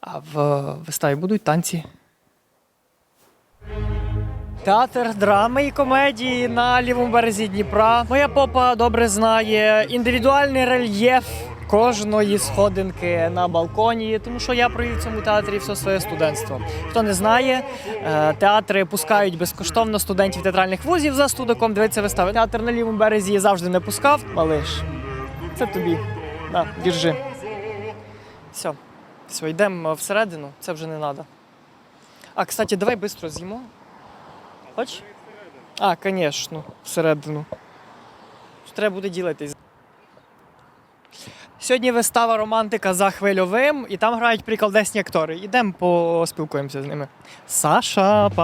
А в виставі будуть танці. Театр драми і комедії на лівому березі Дніпра. Моя попа добре знає індивідуальний рельєф кожної сходинки на балконі, тому що я провів в цьому театрі все своє студентство. Хто не знає, е, театри пускають безкоштовно студентів театральних вузів за студиком. Дивитися вистави. Театр на лівому березі завжди не пускав. Малиш, це тобі. На, держи. Все, все, йдемо всередину, це вже не треба. А, кстати, давай швидко з'їмо. Хоч? А, звісно, всередину. Треба буде ділитись. Сьогодні вистава романтика за хвильовим, і там грають приколдесні актори. Ідемо поспілкуємося з ними. Саша, па.